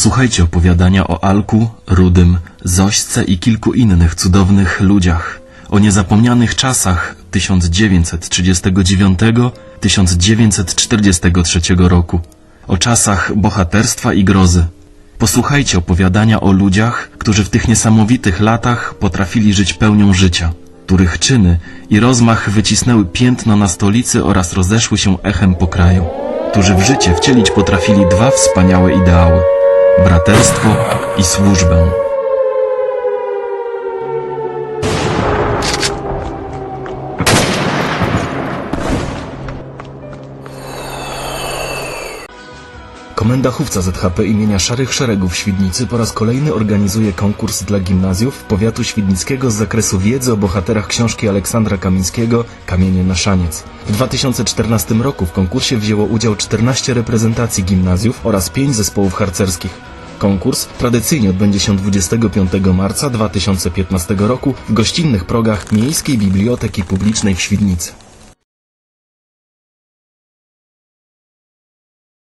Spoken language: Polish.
Posłuchajcie opowiadania o Alku, Rudym, Zośce i kilku innych cudownych ludziach. O niezapomnianych czasach 1939-1943 roku. O czasach bohaterstwa i grozy. Posłuchajcie opowiadania o ludziach, którzy w tych niesamowitych latach potrafili żyć pełnią życia, których czyny i rozmach wycisnęły piętno na stolicy oraz rozeszły się echem po kraju, którzy w życie wcielić potrafili dwa wspaniałe ideały braterstwo i służbę. Komenda Chówca ZHP imienia Szarych Szeregów Świdnicy po raz kolejny organizuje konkurs dla gimnazjów powiatu świdnickiego z zakresu wiedzy o bohaterach książki Aleksandra Kamińskiego Kamienie na szaniec. W 2014 roku w konkursie wzięło udział 14 reprezentacji gimnazjów oraz 5 zespołów harcerskich. Konkurs tradycyjnie odbędzie się 25 marca 2015 roku w gościnnych progach Miejskiej Biblioteki Publicznej w Świdnicy.